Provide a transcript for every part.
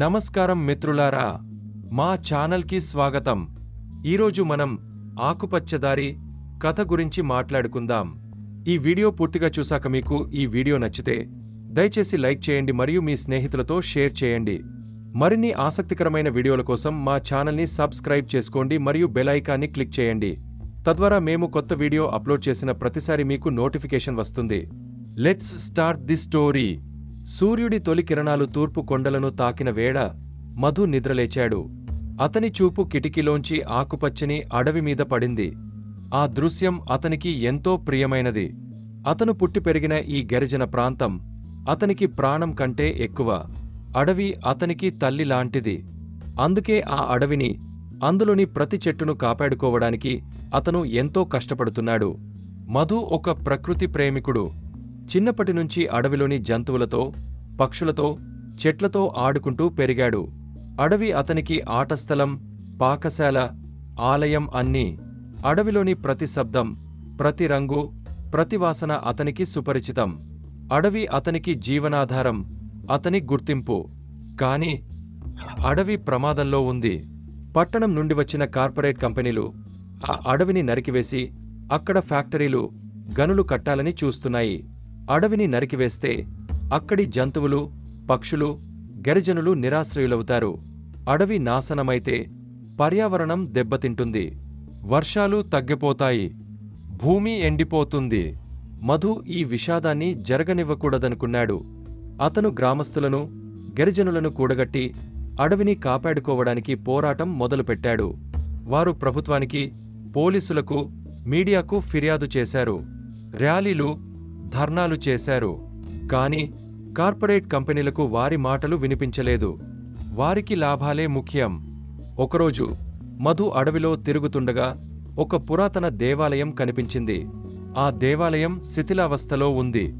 నమస్కారం మిత్రులారా మా ఛానల్కి స్వాగతం. ఈరోజు మనం ఆకుపచ్చదారి కథ గురించి మాట్లాడుకుందాం. ఈ వీడియో పూర్తిగా చూశాక మీకు ఈ వీడియో నచ్చితే దయచేసి లైక్ చేయండి మరియు మీ స్నేహితులతో షేర్ చేయండి. మరిన్ని ఆసక్తికరమైన వీడియోల కోసం మా ఛానల్ని సబ్స్క్రైబ్ చేసుకోండి మరియు బెల్ ఐకాన్ని క్లిక్ చేయండి. తద్వారా మేము కొత్త వీడియో అప్లోడ్ చేసిన ప్రతిసారి మీకు నోటిఫికేషన్ వస్తుంది. Let's start the story. సూర్యుడి తొలి కిరణాలు తూర్పు కొండలను తాకిన వేళ మధు నిద్రలేచాడు. అతని చూపు కిటికీలోంచి ఆకుపచ్చని అడవి మీద పడింది. ఆ దృశ్యం అతనికి ఎంతో ప్రియమైనది. అతను పుట్టి పెరిగిన ఈ గరిజన ప్రాంతం అతనికి ప్రాణం కంటే ఎక్కువ. అడవి అతనికి తల్లి లాంటిది. అందుకే ఆ అడవిని అందులోని ప్రతి చెట్టును కాపాడుకోవడానికి అతను ఎంతో కష్టపడుతున్నాడు. మధు ఒక ప్రకృతి ప్రేమికుడు. చిన్నప్పటి నుంచి అడవిలోని జంతువులతో పక్షులతో చెట్లతో ఆడుకుంటూ పెరిగాడు. అడవి అతనికి ఆటస్థలం పాకశాల ఆలయం అన్నీ అడవిలోని ప్రతి శబ్దం ప్రతి రంగు ప్రతి వాసన అతనికి సుపరిచితం. అడవి అతనికి జీవనాధారం అతని గుర్తింపు. కాని అడవి ప్రమాదంలో ఉంది. పట్టణం నుండి వచ్చిన కార్పొరేట్ కంపెనీలు ఆ అడవిని నరికివేసి అక్కడ ఫ్యాక్టరీలు గనులు కట్టాలని చూస్తున్నాయి. అడవిని నరికివేస్తే అక్కడి జంతువులు పక్షులు గరిజనులు నిరాశ్రయులవుతారు. అడవి నాశనమైతే పర్యావరణం దెబ్బతింటుంది. వర్షాలు తగ్గిపోతాయి. భూమి ఎండిపోతుంది. మధు ఈ విషాదాన్ని జరగనివ్వకూడదనుకున్నాడు. అతను గ్రామస్తులను గిరిజనులను కూడగట్టి అడవిని కాపాడుకోవడానికి పోరాటం మొదలుపెట్టాడు. వారు ప్రభుత్వానికి పోలీసులకు మీడియాకు ఫిర్యాదు చేశారు. ర్యాలీలు ధర్నాలు చేశారు. కానీ కార్పొరేట్ కంపెనీలకు వారి మాటలు వినిపించలేదు. వారికి లాభాలే ముఖ్యం. ఒకరోజు మధు అడవిలో తిరుగుతుండగా ఒక పురాతన దేవాలయం కనిపించింది. ఆ దేవాలయం శిథిలావస్థలో ఉంది.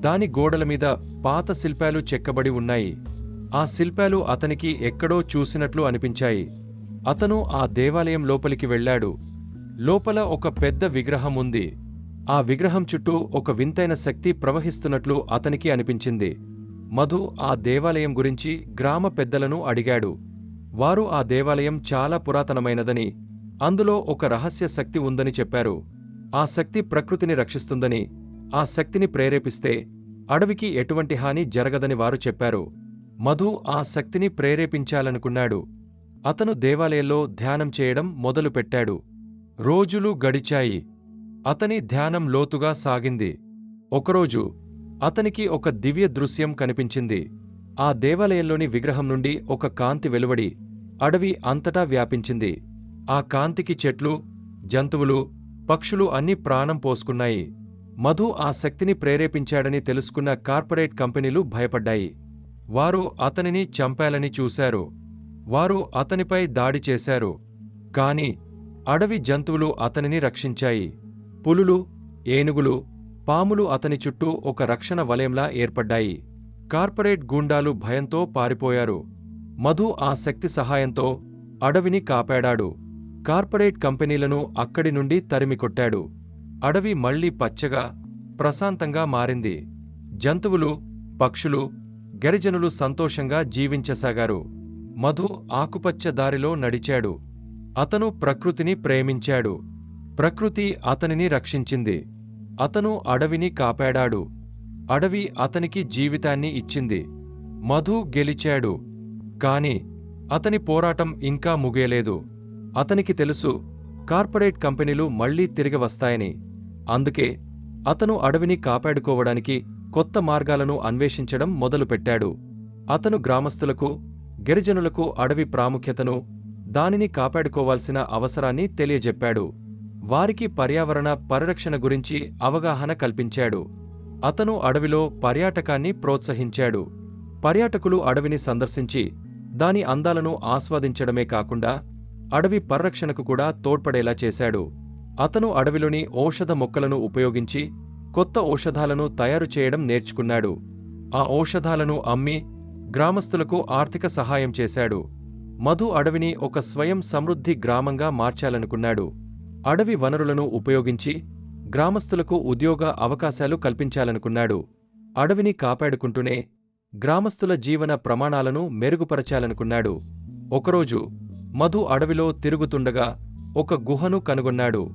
దాని గోడల మీద పాత శిల్పాలు చెక్కబడి ఉన్నాయి. ఆ శిల్పాలు అతనికి ఎక్కడో చూసినట్లు అనిపించాయి. అతను ఆ దేవాలయం లోపలికి వెళ్ళాడు. లోపల ఒక పెద్ద విగ్రహం ఉంది. ఆ విగ్రహం చుట్టూ ఒక వింతైన శక్తి ప్రవహిస్తున్నట్లు అతనికి అనిపించింది. మధు ఆ దేవాలయం గురించి గ్రామ పెద్దలను అడిగాడు. వారు ఆ దేవాలయం చాలా పురాతనమైనదని అందులో ఒక రహస్య శక్తి ఉందని చెప్పారు. ఆ శక్తి ప్రకృతిని రక్షిస్తుందని ఆ శక్తిని ప్రేరేపిస్తే అడవికి ఎటువంటి హాని జరగదని వారు చెప్పారు. మధు ఆ శక్తిని ప్రేరేపించాలనుకున్నాడు. అతను దేవాలయంలో ధ్యానం చేయడం మొదలుపెట్టాడు. రోజులు గడిచాయి. అతని ధ్యానం లోతుగా సాగింది. ఒకరోజు అతనికి ఒక దివ్య దృశ్యం కనిపించింది. ఆ దేవాలయంలోని విగ్రహం నుండి ఒక కాంతి వెలువడి అడవి అంతటా వ్యాపించింది. ఆ కాంతికి చెట్లు జంతువులు పక్షులు అన్ని ప్రాణం పోసుకున్నాయి. మధు ఆ శక్తిని ప్రేరేపించాడని తెలుసుకున్న కార్పొరేట్ కంపెనీలు భయపడ్డాయి. వారు అతనిని చంపాలని చూశారు. వారు అతనిపై దాడి చేశారు. కాని అడవి జంతువులు అతనిని రక్షించాయి. పులులు ఏనుగులు పాములు అతని చుట్టూ ఒక రక్షణ వలయంలా ఏర్పడ్డాయి. కార్పొరేట్ గూండాలు భయంతో పారిపోయారు. మధు ఆ శక్తి సహాయంతో అడవిని కాపాడాడు. కార్పొరేట్ కంపెనీలను అక్కడి నుండి తరిమికొట్టాడు అడవి మళ్ళీ పచ్చగా ప్రశాంతంగా మారింది. జంతువులు పక్షులు గరిజనులు సంతోషంగా జీవించసాగారు. మధు ఆకుపచ్చ దారిలో నడిచాడు. అతను ప్రకృతిని ప్రేమించాడు. ప్రకృతి అతనిని రక్షించింది. అతను అడవిని కాపాడాడు. అడవి అతనికి జీవితాన్ని ఇచ్చింది. మధు గెలిచాడు. కాని అతని పోరాటం ఇంకా ముగేలేదు అతనికి తెలుసు కార్పొరేట్ కంపెనీలు మళ్ళీ తిరిగి వస్తాయని. అందుకే అతను అడవిని కాపాడుకోవడానికి కొత్త మార్గాలను అన్వేషించడం మొదలుపెట్టాడు. అతను గ్రామస్తులకు గిరిజనులకు అడవి ప్రాముఖ్యతను దానిని కాపాడుకోవాల్సిన అవసరాన్ని తెలియజెప్పాడు. వారికి పర్యావరణ పరిరక్షణ గురించి అవగాహన కల్పించాడు. అతను అడవిలో పర్యాటకాన్ని ప్రోత్సహించాడు. పర్యాటకులు అడవిని సందర్శించి దాని అందాలను ఆస్వాదించడమే కాకుండా అడవి పరిరక్షణకు కూడా తోడ్పడేలా చేశాడు. అతను అడవిలోని ఔషధ మొక్కలను ఉపయోగించి కొత్త ఔషధాలను తయారు చేయడం నేర్చుకున్నాడు. ఆ ఔషధాలను అమ్మి గ్రామస్తులకు ఆర్థిక సహాయం చేశాడు. మధు అడవిని ఒక స్వయం సమృద్ధి గ్రామంగా మార్చాలనుకున్నాడు. అడవి వనరులను ఉపయోగించి గ్రామస్తులకు ఉద్యోగ అవకాశాలు కల్పించాలనుకున్నాడు. అడవిని కాపాడుకుంటూనే గ్రామస్తుల జీవన ప్రమాణాలను మెరుగుపరచాలనుకున్నాడు. ఒకరోజు మధు అడవిలో తిరుగుతుండగా ఒక గుహను కనుగొన్నాడు.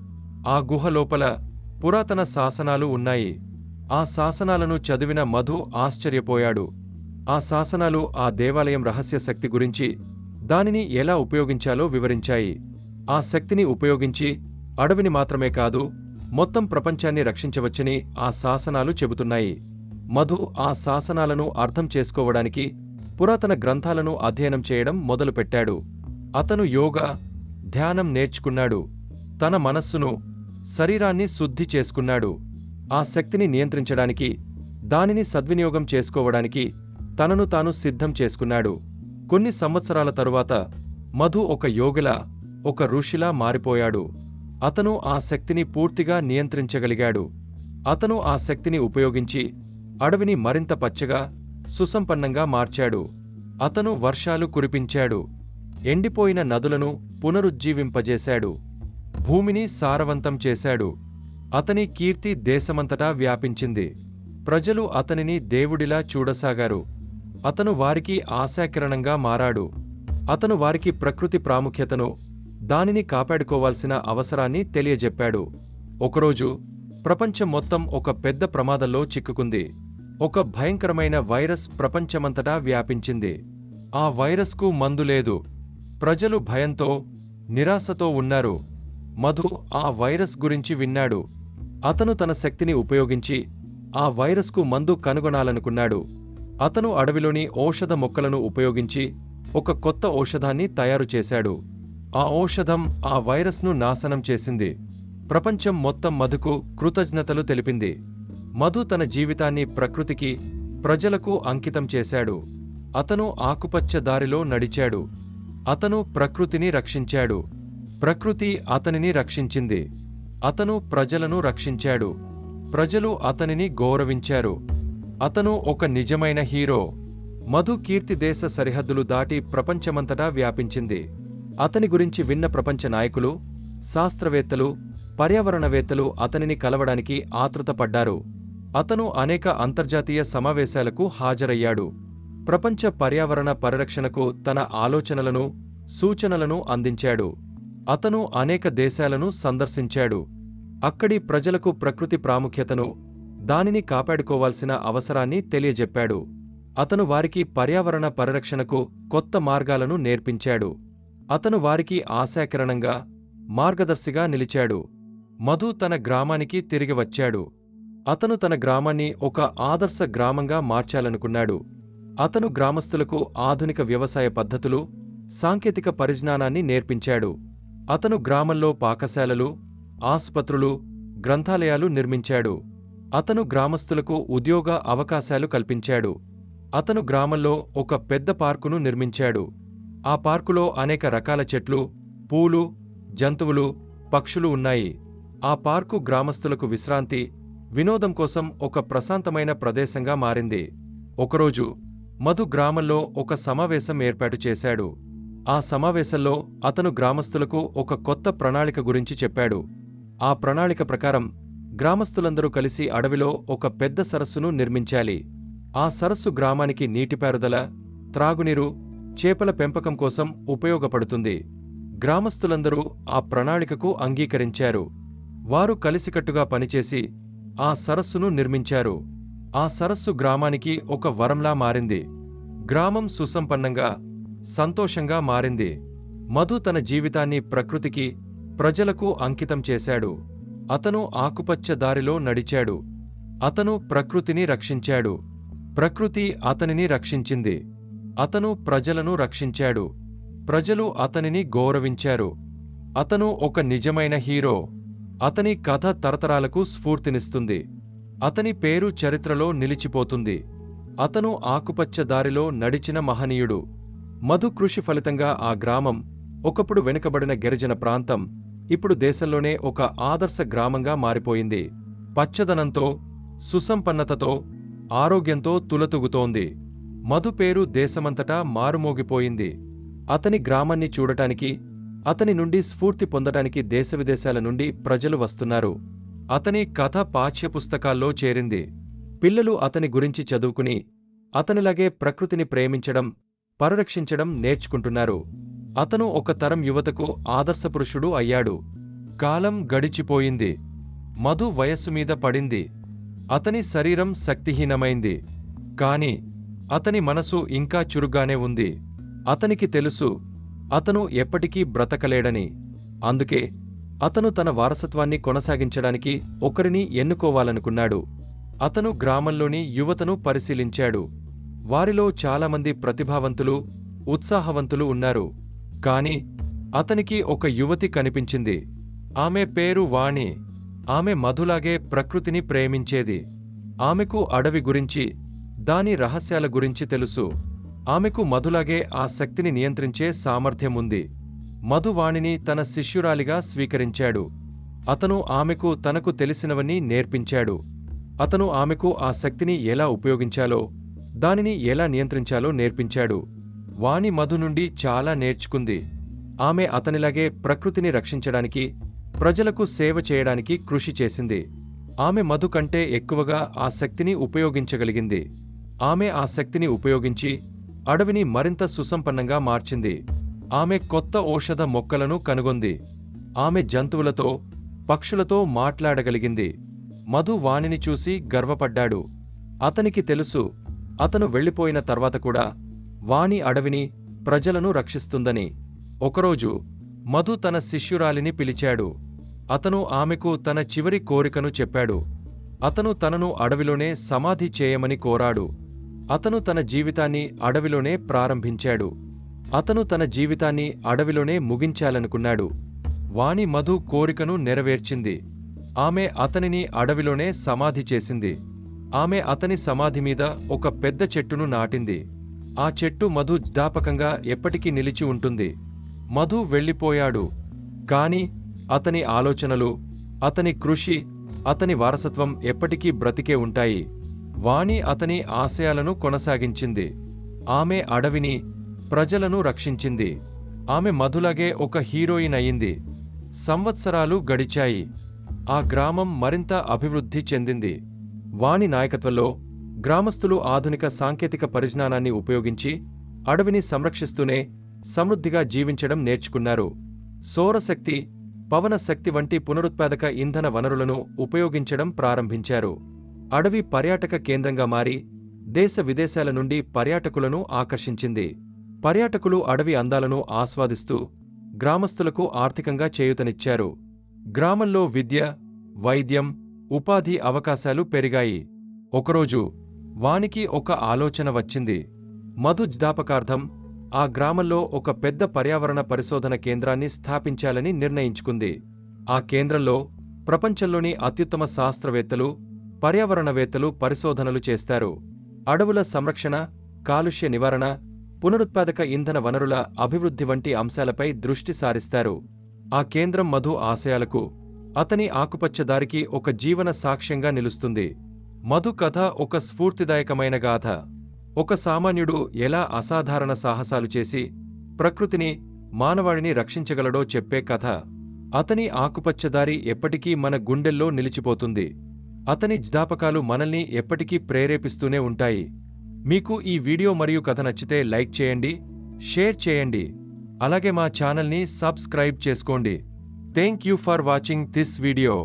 ఆ గుహ లోపల పురాతన శాసనాలు ఉన్నాయి. ఆ శాసనాలను చదివిన మధు ఆశ్చర్యపోయాడు. ఆ శాసనాలు ఆ దేవాలయం రహస్య శక్తి గురించి దానిని ఎలా ఉపయోగించాలో వివరించాయి. ఆ శక్తిని ఉపయోగించి అడవిని మాత్రమే కాదు మొత్తం ప్రపంచాన్ని రక్షించవచ్చని ఆ శాసనాలు చెబుతున్నాయి. మధు ఆ శాసనాలను అర్థం చేసుకోవడానికి పురాతన గ్రంథాలను అధ్యయనం చేయడం మొదలుపెట్టాడు. అతను యోగా ధ్యానం నేర్చుకున్నాడు. తన మనస్సును శరీరాన్ని శుద్ధి చేసుకున్నాడు. ఆ శక్తిని నియంత్రించడానికి దానిని సద్వినియోగం చేసుకోవడానికి తనను తాను సిద్ధం చేసుకున్నాడు. కొన్ని సంవత్సరాల తరువాత మధు ఒక యోగిలా ఒక ఋషిలా మారిపోయాడు. అతను ఆ శక్తిని పూర్తిగా నియంత్రించగలిగాడు. అతను ఆ శక్తిని ఉపయోగించి అడవిని మరింత పచ్చగా సుసంపన్నంగా మార్చాడు. అతను వర్షాలు కురిపించాడు. ఎండిపోయిన నదులను పునరుజ్జీవింపజేశాడు. భూమిని సారవంతం చేశాడు. అతని కీర్తి దేశమంతటా వ్యాపించింది. ప్రజలు అతనిని దేవుడిలా చూడసాగారు. అతను వారికి ఆశాకిరణంగా మారాడు. అతను వారికి ప్రకృతి ప్రాముఖ్యతను దానిని కాపాడుకోవాల్సిన అవసరాన్ని తెలియజెప్పాడు. ఒకరోజు ప్రపంచం మొత్తం ఒక పెద్ద ప్రమాదంలో చిక్కుకుంది. ఒక భయంకరమైన వైరస్ ప్రపంచమంతటా వ్యాపించింది. ఆ వైరస్కు మందు లేదు. ప్రజలు భయంతో నిరాశతో ఉన్నారు. మధు ఆ వైరస్ గురించి విన్నాడు. అతను తన శక్తిని ఉపయోగించి ఆ వైరస్కు మందు కనుగొనాలనుకున్నాడు. అతను అడవిలోని ఔషధ మొక్కలను ఉపయోగించి ఒక కొత్త ఔషధాన్ని తయారు చేశాడు. ఆ ఔషధం ఆ వైరస్ను నాశనం చేసింది. ప్రపంచం మొత్తం మధుకు కృతజ్ఞతలు తెలిపింది. మధు తన జీవితాన్ని ప్రకృతికి ప్రజలకు అంకితం చేశాడు. అతను ఆకుపచ్చ దారిలో నడిచాడు. అతను ప్రకృతిని రక్షించాడు. ప్రకృతి అతనిని రక్షించింది. అతను ప్రజలను రక్షించాడు. ప్రజలు అతనిని గౌరవించారు. అతను ఒక నిజమైన హీరో. మధు కీర్తి దేశ సరిహద్దులు దాటి ప్రపంచమంతటా వ్యాపించింది. అతని గురించి విన్న ప్రపంచ నాయకులు శాస్త్రవేత్తలు పర్యావరణవేత్తలు అతనిని కలవడానికి ఆతృతపడ్డారు. అతను అనేక అంతర్జాతీయ సమావేశాలకు హాజరయ్యాడు. ప్రపంచ పర్యావరణ పరిరక్షణకు తన ఆలోచనలను సూచనలను అందించాడు. అతను అనేక దేశాలను సందర్శించాడు. అక్కడి ప్రజలకు ప్రకృతి ప్రాముఖ్యతను దానిని కాపాడుకోవాల్సిన అవసరాన్ని తెలియజెప్పాడు. అతను వారికి పర్యావరణ పరిరక్షణకు కొత్త మార్గాలను నేర్పించాడు. అతను వారికి ఆశాకిరణంగా మార్గదర్శిగా నిలిచాడు. మధు తన గ్రామానికి తిరిగి వచ్చాడు. అతను తన గ్రామాన్ని ఒక ఆదర్శ గ్రామంగా మార్చాలనుకున్నాడు. అతను గ్రామస్తులకు ఆధునిక వ్యవసాయ పద్ధతులు సాంకేతిక పరిజ్ఞానాన్ని నేర్పించాడు. అతను గ్రామంలో పాకశాలలు ఆసుపత్రులు గ్రంథాలయాలు నిర్మించాడు. అతను గ్రామస్తులకు ఉద్యోగ అవకాశాలు కల్పించాడు. అతను గ్రామంలో ఒక పెద్ద పార్కును నిర్మించాడు. ఆ పార్కులో అనేక రకాల చెట్లు పూలు జంతువులు పక్షులు ఉన్నాయి. ఆ పార్కు గ్రామస్తులకు విశ్రాంతి వినోదం కోసం ఒక ప్రశాంతమైన ప్రదేశంగా మారింది. ఒకరోజు మధు గ్రామంలో ఒక సమావేశం ఏర్పాటు చేశాడు. ఆ సమావేశంలో అతను గ్రామస్తులకు ఒక కొత్త ప్రణాళిక గురించి చెప్పాడు. ఆ ప్రణాళిక ప్రకారం గ్రామస్తులందరూ కలిసి అడవిలో ఒక పెద్ద సరస్సును నిర్మించాలి. ఆ సరస్సు గ్రామానికి నీటిపారుదల త్రాగునీరు చేపల పెంపకం కోసం ఉపయోగపడుతుంది. గ్రామస్తులందరూ ఆ ప్రణాళికకు అంగీకరించారు. వారు కలిసికట్టుగా పనిచేసి ఆ సరస్సును నిర్మించారు. ఆ సరస్సు గ్రామానికి ఒక వరంలా మారింది. గ్రామం సుసంపన్నంగా సంతోషంగా మారింది. మధు తన జీవితాన్ని ప్రకృతికి ప్రజలకు అంకితం చేశాడు. అతను ఆకుపచ్చ దారిలో నడిచాడు. అతను ప్రకృతిని రక్షించాడు. ప్రకృతి అతనిని రక్షించింది. అతను ప్రజలను రక్షించాడు. ప్రజలు అతనిని గౌరవించారు. అతను ఒక నిజమైన హీరో. అతని కథ తరతరాలకు స్ఫూర్తినిస్తుంది. అతని పేరు చరిత్రలో నిలిచిపోతుంది. అతను ఆకుపచ్చ దారిలో నడిచిన మహనీయుడు. మధు కృషి ఫలితంగా ఆ గ్రామం ఒకప్పుడు వెనుకబడిన గిరిజన ప్రాంతం ఇప్పుడు దేశంలోనే ఒక ఆదర్శ గ్రామంగా మారిపోయింది. పచ్చదనంతో సుసంపన్నతతో ఆరోగ్యంతో తులతుగుతోంది. మధు పేరు దేశమంతటా మారుమోగిపోయింది. అతని గ్రామాన్ని చూడటానికి అతని నుండి స్ఫూర్తి పొందటానికి దేశవిదేశాల నుండి ప్రజలు వస్తున్నారు. అతని కథ పాఠ్యపుస్తకాల్లో చేరింది. పిల్లలు అతని గురించి చదువుకుని అతనిలాగే ప్రకృతిని ప్రేమించడం పరిరక్షించడం నేర్చుకుంటున్నారు. అతను ఒక తరం యువతకు ఆదర్శపురుషుడు అయ్యాడు. కాలం గడిచిపోయింది. మధు వయస్సు మీద పడింది. అతని శరీరం శక్తిహీనమైంది. కాని అతని మనసు ఇంకా చురుగ్గానే ఉంది. అతనికి తెలుసు అతను ఎప్పటికీ బ్రతకలేడని. అందుకే అతను తన వారసత్వాన్ని కొనసాగించడానికి ఒకరిని ఎన్నుకోవాలనుకున్నాడు. అతను గ్రామంలోని యువతను పరిశీలించాడు. వారిలో చాలామంది ప్రతిభావంతులు ఉత్సాహవంతులు ఉన్నారు. కాని అతనికి ఒక యువతి కనిపించింది. ఆమె పేరు వాణి. ఆమె మధులాగే ప్రకృతిని ప్రేమించేది. ఆమెకు అడవి గురించి దాని రహస్యాల గురించి తెలుసు. ఆమెకు మధులాగే ఆ శక్తిని నియంత్రించే సామర్థ్యం ఉంది మధు వాణిని తన శిష్యురాలిగా స్వీకరించాడు. అతను ఆమెకు తనకు తెలిసినవన్నీ నేర్పించాడు. అతను ఆమెకు ఆ శక్తిని ఎలా ఉపయోగించాలో దానిని ఎలా నియంత్రించాలో నేర్పించాడు. వాణి మధు నుండి చాలా నేర్చుకుంది. ఆమె అతనిలాగే ప్రకృతిని రక్షించడానికి ప్రజలకు సేవ చేయడానికి కృషి చేసింది. ఆమె మధు కంటే ఎక్కువగా ఆ శక్తిని ఉపయోగించగలిగింది. ఆమె ఆ శక్తిని ఉపయోగించి అడవిని మరింత సుసంపన్నంగా మార్చింది. ఆమె కొత్త ఔషధ మొక్కలను కనుగొంది. ఆమె జంతువులతో పక్షులతో మాట్లాడగలిగింది. మధు వాణిని చూసి గర్వపడ్డాడు. అతనికి తెలుసు అతను వెళ్ళిపోయిన తర్వాత కూడా వాణి అడవిని ప్రజలను రక్షిస్తుందని. ఒకరోజు మధు తన శిష్యురాలిని పిలిచాడు. అతను ఆమెకు తన చివరి కోరికను చెప్పాడు. అతను తనను అడవిలోనే సమాధి చేయమని కోరాడు. అతను తన జీవితాన్ని అడవిలోనే ప్రారంభించాడు. అతను తన జీవితాన్ని అడవిలోనే ముగించాలనుకున్నాడు. వాణి మధు కోరికను నెరవేర్చింది. ఆమె అతనిని అడవిలోనే సమాధి చేసింది. ఆమె అతని సమాధి మీద ఒక పెద్ద చెట్టును నాటింది. ఆ చెట్టు మధు జ్ఞాపకంగా ఎప్పటికీ నిలిచి ఉంటుంది. మధు వెళ్ళిపోయాడు. కాని అతని ఆలోచనలు అతని కృషి అతని వారసత్వం ఎప్పటికీ బ్రతికే ఉంటాయి. వాణి అతని ఆశయాలను కొనసాగించింది. ఆమె అడవిని ప్రజలను రక్షించింది. ఆమె మధులగే ఒక హీరోయిన్ అయింది. సంవత్సరాలు గడిచాయి. ఆ గ్రామం మరింత అభివృద్ధి చెందింది. వాణి నాయకత్వంలో గ్రామస్తులు ఆధునిక సాంకేతిక పరిజ్ఞానాన్ని ఉపయోగించి అడవిని సంరక్షిస్తూనే సమృద్ధిగా జీవించడం నేర్చుకున్నారు. సౌరశక్తి పవన శక్తి వంటి పునరుత్పాదక ఇంధన వనరులను ఉపయోగించడం ప్రారంభించారు. అడవి పర్యాటక కేంద్రంగా మారి దేశ విదేశాల నుండి పర్యాటకులను ఆకర్షించింది. పర్యాటకులు అడవి అందాలను ఆస్వాదిస్తూ గ్రామస్తులకు ఆర్థికంగా చేయూతనిచ్చారు. గ్రామంలో విద్య వైద్యం ఉపాధి అవకాశాలు పెరిగాయి. ఒకరోజు వానికి ఒక ఆలోచన వచ్చింది. మధు జ్ఞాపకార్థం ఆ గ్రామంలో ఒక పెద్ద పర్యావరణ పరిశోధన కేంద్రాన్ని స్థాపించాలని నిర్ణయించుకుంది. ఆ కేంద్రంలో ప్రపంచంలోని అత్యుత్తమ శాస్త్రవేత్తలు పర్యావరణవేత్తలు పరిశోధనలు చేస్తారు. అడవుల సంరక్షణ కాలుష్య నివారణ పునరుత్పాదక ఇంధన వనరుల అభివృద్ధి వంటి అంశాలపై దృష్టి సారిస్తారు. ఆ కేంద్రం మధు ఆశయాలకు అతని ఆకుపచ్చ దారికి ఒక జీవన సాక్ష్యంగా నిలుస్తుంది. మధు కథ ఒక స్ఫూర్తిదాయకమైన గాథ. ఒక సామాన్యుడు ఎలా అసాధారణ సాహసాలు చేసి ప్రకృతిని మానవాళిని రక్షించగలడో చెప్పే కథ. అతని ఆకుపచ్చదారి ఎప్పటికీ మన గుండెల్లో నిలిచిపోతుంది. అతని జ్ఞాపకాలు మనల్ని ఎప్పటికీ ప్రేరేపిస్తూనే ఉంటాయి. మీకు ఈ వీడియో మరియు కథ నచ్చితే లైక్ చేయండి షేర్ చేయండి. అలాగే మా ఛానల్ని సబ్స్క్రైబ్ చేసుకోండి. Thank you for watching this video.